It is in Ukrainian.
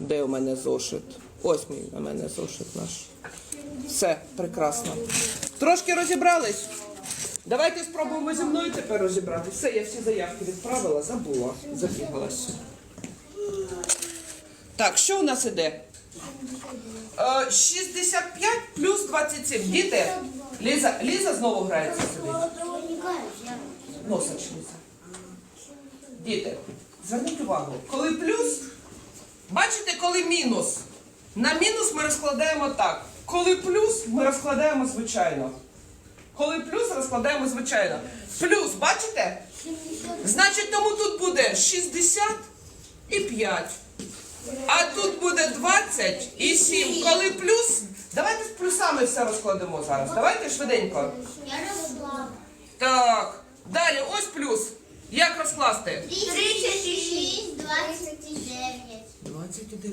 Де у мене зошит? Ось мій на мене зошит наш. Все, прекрасно. Трошки розібрались? Давайте спробуємо зі мною тепер розібрати. Все, я всі заявки відправила, забула, забігалась. Так, що у нас іде? Е, 65 плюс 27. Діти, Ліза, Ліза знову грається сидить. Носич Ліза. Діти, зверніть увагу, коли плюс, бачите, коли мінус. На мінус ми розкладаємо так. Коли плюс, ми розкладаємо звичайно. Коли плюс розкладаємо звичайно. Плюс, бачите? Значить, тому тут буде 60 і 5. А тут буде 20 і 7. Коли плюс, давайте з плюсами все розкладемо зараз. Давайте швиденько. Ярослав. Так. Далі, ось плюс. Як розкласти? 36, 29. 29.